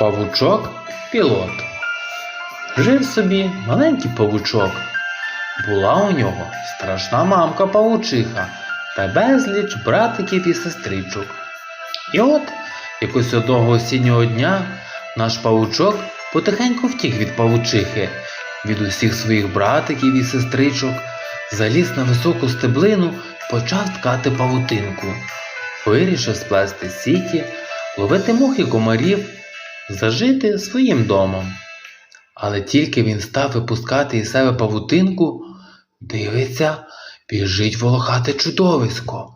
Павучок пілот. Жив собі маленький павучок. Була у нього страшна мамка павучиха та безліч братиків і сестричок. І от якось одного осіннього дня наш павучок потихеньку втік від павучихи, від усіх своїх братиків і сестричок, заліз на високу стеблину почав ткати павутинку. Вирішив сплести сіті, ловити мух і комарів, зажити своїм домом. Але тільки він став випускати із себе павутинку, дивиться, біжить волохате чудовисько.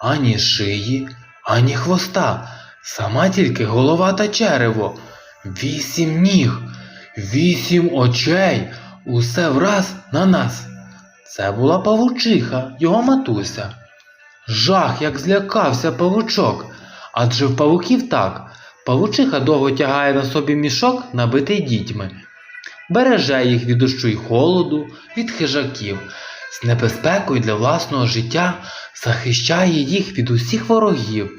Ані шиї, ані хвоста, сама тільки голова та черево, вісім ніг, вісім очей, усе враз на нас. Це була павучиха, його матуся. Жах, як злякався павучок, адже в павуків так. Павучиха довго тягає на собі мішок, набитий дітьми, береже їх від дощу й холоду, від хижаків, з небезпекою для власного життя захищає їх від усіх ворогів.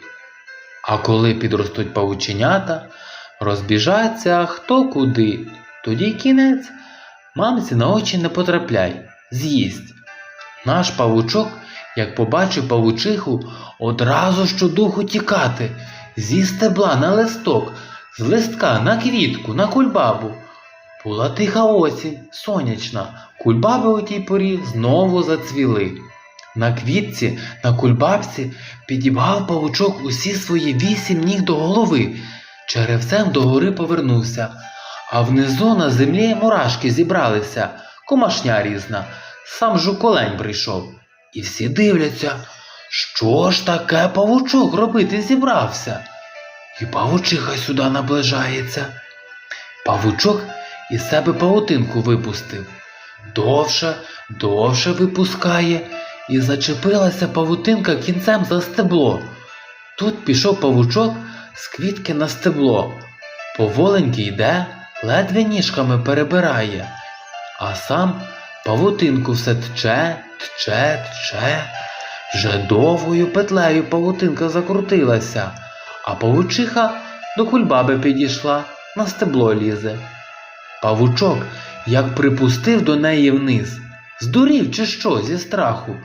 А коли підростуть павученята, розбіжаться хто куди, тоді й кінець. Мамці на очі не потрапляй, з'їсть. Наш павучок, як побачив павучиху, одразу щодуху тікати, зі стебла на листок, з листка на квітку, на кульбабу. Була тиха осінь, сонячна, кульбаби у тій порі знову зацвіли. На квітці, на кульбабці підібгав павучок усі свої вісім ніг до голови, черевцем догори повернувся, а внизу на землі мурашки зібралися, комашня різна, сам жуколень прийшов. І всі дивляться, що ж таке павучок робити зібрався. І павучиха сюди наближається. Павучок із себе павутинку випустив. Довше, довше випускає, і зачепилася павутинка кінцем за стебло. Тут пішов павучок з квітки на стебло. Поволеньки йде, ледве ніжками перебирає, а сам павутинку все тче, тче, тче. Вже довгою петлею павутинка закрутилася, а павучиха до кульбаби підійшла, на стебло лізе. Павучок, як припустив до неї вниз, здурів чи що зі страху,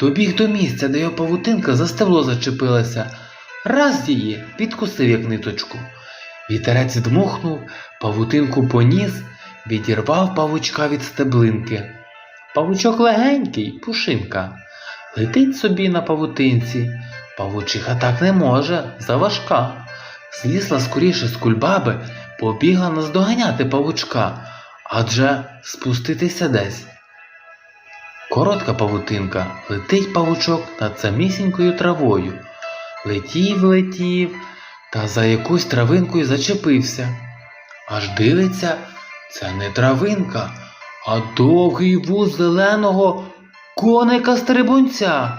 добіг до місця, де його павутинка за стебло зачепилася, раз її підкусив як ниточку. Вітерець дмухнув, павутинку поніс, відірвав павучка від стеблинки. Павучок легенький, пушинка, летить собі на павутинці. Павучиха так не може, заважка. Злізла скоріше з кульбаби, побігла наздоганяти павучка, адже спуститися десь. Коротка павутинка, летить павучок над самісінькою травою. Летів, летів, та за якусь травинкою зачепився. Аж дивиться, це не травинка, а довгий вуз зеленого коника стрибунця.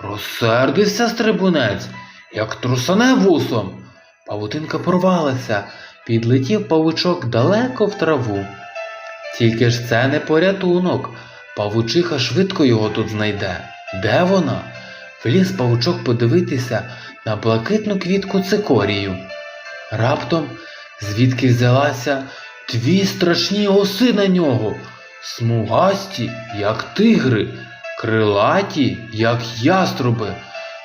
Розсердився стрибунець, як трусане вусом. Павутинка порвалася, підлетів павучок далеко в траву. Тільки ж це не порятунок. Павучиха швидко його тут знайде. Де вона? Вліз павучок подивитися на блакитну квітку цикорію. Раптом, звідки взялася, дві страшні оси на нього, смугасті, як тигри, крилаті, як яструби.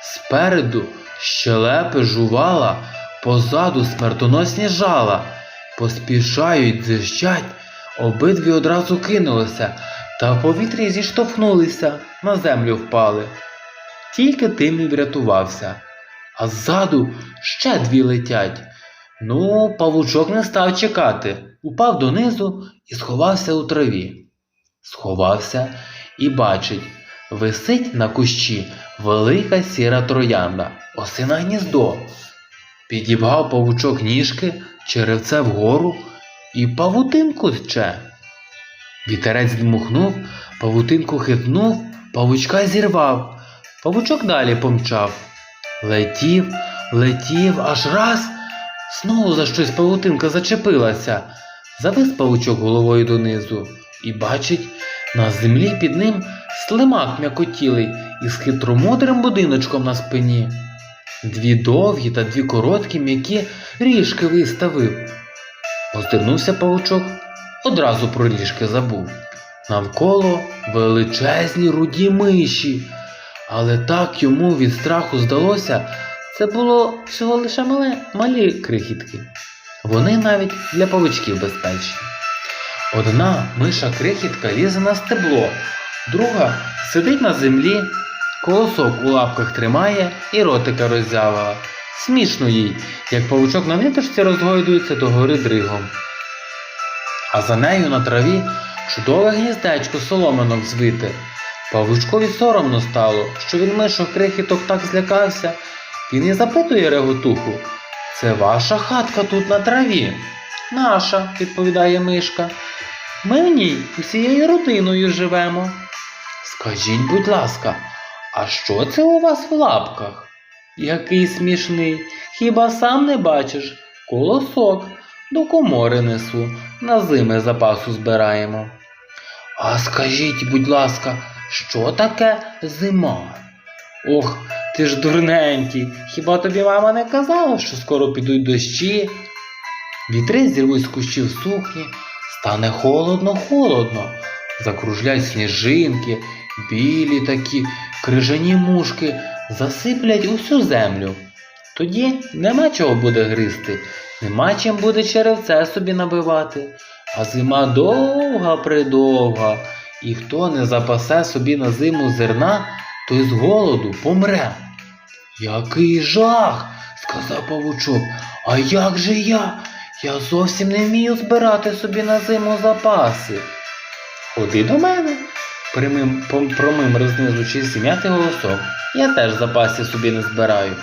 Спереду щелепи жувала, позаду смертоносні жала. Поспішають, зищать, обидві одразу кинулися та в повітрі зіштовхнулися, на землю впали. Тільки тим і врятувався, а ззаду ще дві летять. Ну, павучок не став чекати, упав донизу і сховався у траві. Сховався і бачить, висить на кущі велика сіра троянда, осине гніздо. Підібгав павучок ніжки, черевце вгору і павутинку тче. Вітерець дмухнув, павутинку хитнув, павучка зірвав. Павучок далі помчав. Летів, летів, аж раз. Знову за щось павутинка зачепилася. Завис павучок головою донизу і бачить, на землі під ним слимак м'якотілий із хитромудрим будиночком на спині. Дві довгі та дві короткі м'які ріжки виставив. Озирнувся павучок, одразу про ліжки забув. Навколо величезні руді миші, але так йому від страху здалося, це було всього лише мале, малі крихітки. Вони навіть для павучків безпечні. Одна миша крихітка лізе на стебло, друга сидить на землі, колосок у лапках тримає і ротика роззявила. Смішно їй, як павучок на ниточці розгойдується до гори дригом. А за нею на траві чудове гніздечко соломинок звите. Павучкові соромно стало, що він мишок крихіток так злякався. Він і запитує реготуху. Це ваша хатка тут на траві? Наша, відповідає мишка. Ми в ній усією родиною живемо. Скажіть, будь ласка, а що це у вас в лапках? Який смішний, хіба сам не бачиш? Колосок, до комори несу, на зими запасу збираємо. А скажіть, будь ласка, що таке зима? Ох, ти ж дурненький, хіба тобі мама не казала, що скоро підуть дощі? Вітри зірвуть з кущів сукні, стане холодно-холодно, закружлять сніжинки, білі такі крижані мушки засиплять усю землю. Тоді нема чого буде гризти, нема чим буде черевце собі набивати, а зима довга придовга, і хто не запасе собі на зиму зерна, той з голоду помре. Який жах, сказав павучок. А як же я? Я зовсім не вмію збирати собі на зиму запаси. Ходи до мене, примим, пом- промимрив знизу чийсь голосок. Я теж запасів собі не збираю.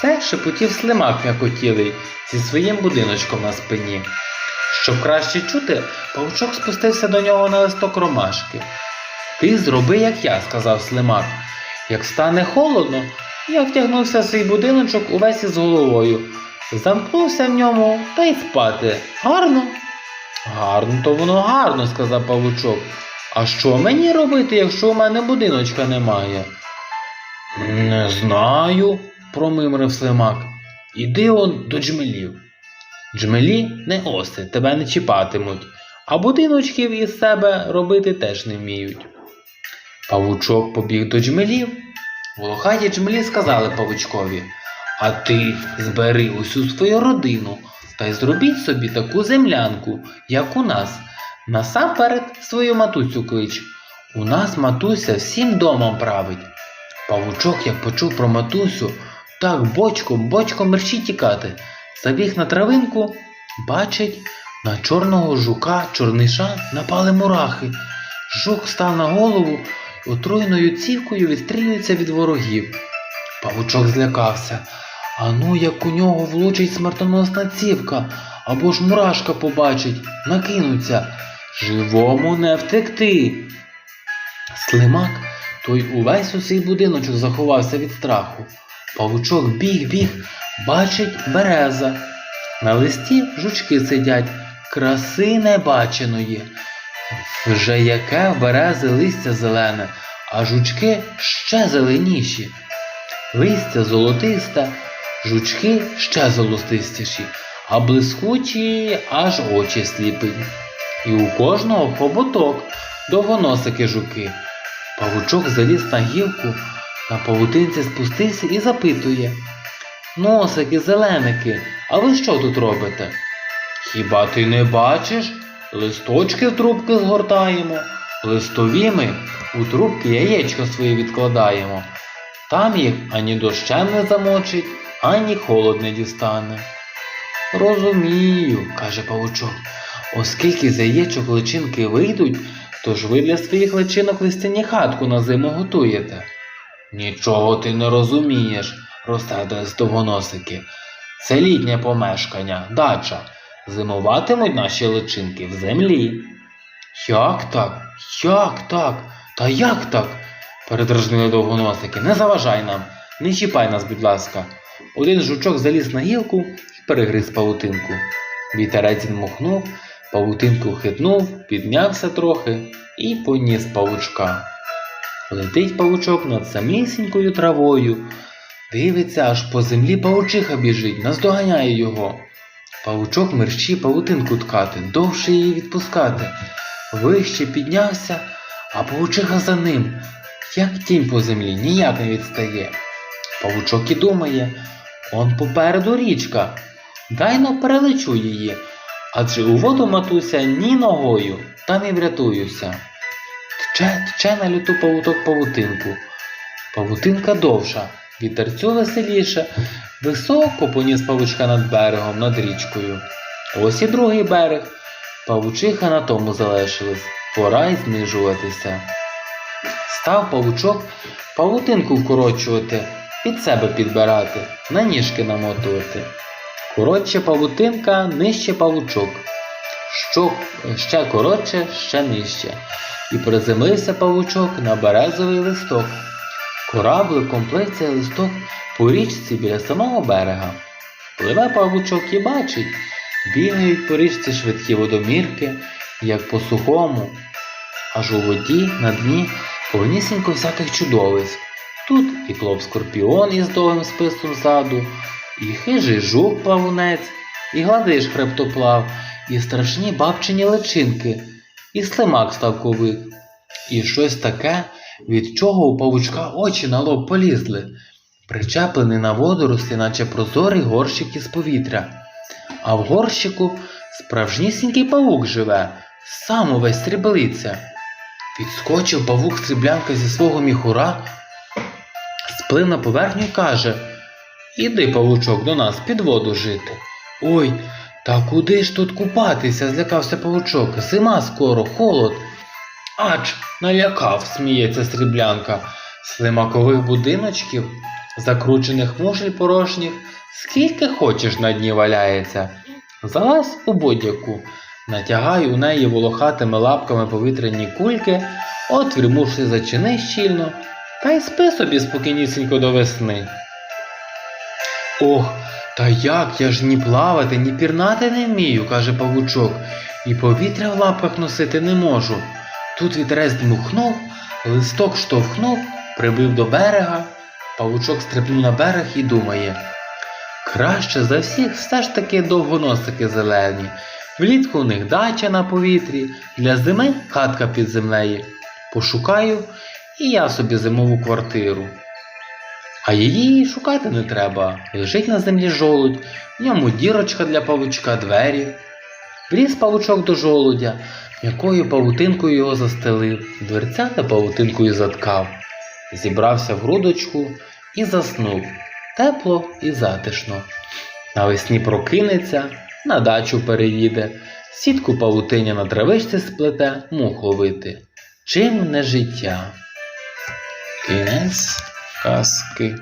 Це шепотів слимак м'якотілий зі своїм будиночком на спині. Щоб краще чути, павучок спустився до нього на листок ромашки. Ти зроби, як я, сказав слимак. Як стане холодно, я втягнувся в свій будиночок увесь із головою, замкнувся в ньому та й спати. Гарно? Гарно, то воно гарно, сказав павучок. А що мені робити, якщо у мене будиночка немає? Не знаю, промимрив слимак. Іди он до джмелів. Джмелі не оси, тебе не чіпатимуть, а будиночків із себе робити теж не вміють. Павучок побіг до джмелів. Волохаті джмелі сказали павучкові, а ти збери усю свою родину та й зробіть собі таку землянку, як у нас. Насамперед свою матусю клич. У нас матуся всім домом править. Павучок, як почув про матусю, так бочком, бочком мерщій тікати. Забіг на травинку, бачить, на чорного жука, чорниша напали мурахи. Жук став на голову і отруйною цівкою відстрілюється від ворогів. Павучок злякався. А ну, як у нього влучить смертоносна цівка, або ж мурашка побачить, накинуться. Живому не втекти. Слимак, той увесь у свій будиночок заховався від страху. Павучок біг, біг, бачить береза. На листі жучки сидять, краси небаченої. Вже яке берези листя зелене, а жучки ще зеленіші. Листя золотисте, жучки ще золотистіші, а блискучі аж очі сліпить. І у кожного хоботок довгоносики жуки. Павучок заліз на гілку, на павутинці спустився і запитує. Носики, зеленики, а ви що тут робите? Хіба ти не бачиш? Листочки з трубки згортаємо, листові ми у трубки яєчка свої відкладаємо. Там їх ані дощем не замочить, ані холод не дістане. Розумію, каже павучок, оскільки з яєчок личинки вийдуть, то ж ви для своїх личинок листяні хатку на зиму готуєте. Нічого ти не розумієш, розсердились довгоносики. Це літнє помешкання, дача. Зимуватимуть наші личинки в землі. Як так? Як так? Та як так? передражнили довгоносики. Не заважай нам, не чіпай нас, будь ласка. Один жучок заліз на гілку перегриз павутинку. Вітерець дмухнув, павутинку хитнув, піднявся трохи і поніс павучка. Летить павучок над самісінькою травою. Дивиться, аж по землі павучиха біжить, наздоганяє його. Павучок мерщі павутинку ткати, довше її відпускати. Вище піднявся, а павучиха за ним, як тінь по землі, ніяк не відстає. Павучок і думає, он попереду річка, дай но перелечу її, адже у воду матуся ні ногою, там і врятуюся. Тче, тче на люту павуток павутинку. Павутинка довша, вітерцю веселіше, високо поніс павучка над берегом, над річкою. Ось і другий берег. Павучиха на тому залишилась, пора й знижуватися. Став павучок павутинку вкорочувати, під себе підбирати, на ніжки намотувати. Коротше павутинка, нижче павучок. Що ще коротше, ще нижче. І приземлився павучок на березовий листок. Корабликом плив листок по річці біля самого берега. Пливе павучок і бачить, бігають по річці швидкі водомірки, як по сухому, аж у воді на дні повнісінько всяких чудовиськ. Тут і клоп скорпіон із довгим списом ззаду, і хижий жук плавунець, і гладиш хребтоплав, і страшні бабчині личинки, і слимак ставковик, і щось таке, від чого у павучка очі на лоб полізли, причеплений на водорослі, наче прозорий горщик із повітря. А в горщику справжнісінький павук живе, сам увесь сріблиться. Підскочив павук сріблянка зі свого міхура, сплив на поверхню і каже Іди, павучок, до нас під воду жити. Ой, та куди ж тут купатися? злякався павучок. Зима скоро, холод. Ач, налякав, сміється сріблянка. Слимакових будиночків, закручених мушель порожніх, скільки хочеш на дні валяється. Залазь у будь-яку, натягай у неї волохатими лапками повітряні кульки, отвір мушлі зачини щільно, та й спи собі спокійнісінько до весни. Ох, та як я ж ні плавати, ні пірнати не вмію, каже павучок, і повітря в лапках носити не можу. Тут вітерець дмухнув, листок штовхнув, прибив до берега, павучок стрибнув на берег і думає. Краще за всіх все ж таки довгоносики зелені. Влітку у них дача на повітрі, для зими хатка під землею. Пошукаю і я собі зимову квартиру. А її шукати не треба. Лежить на землі жолудь, в ньому дірочка для павучка, двері. Вліз павучок до жолудя, м'якою павутинкою його застелив, дверцята павутинкою заткав. Зібрався в грудочку і заснув. Тепло і затишно. Навесні прокинеться, на дачу переїде, сітку павутиня на травичці сплете, мух ловити. Чим не життя? Кінець casque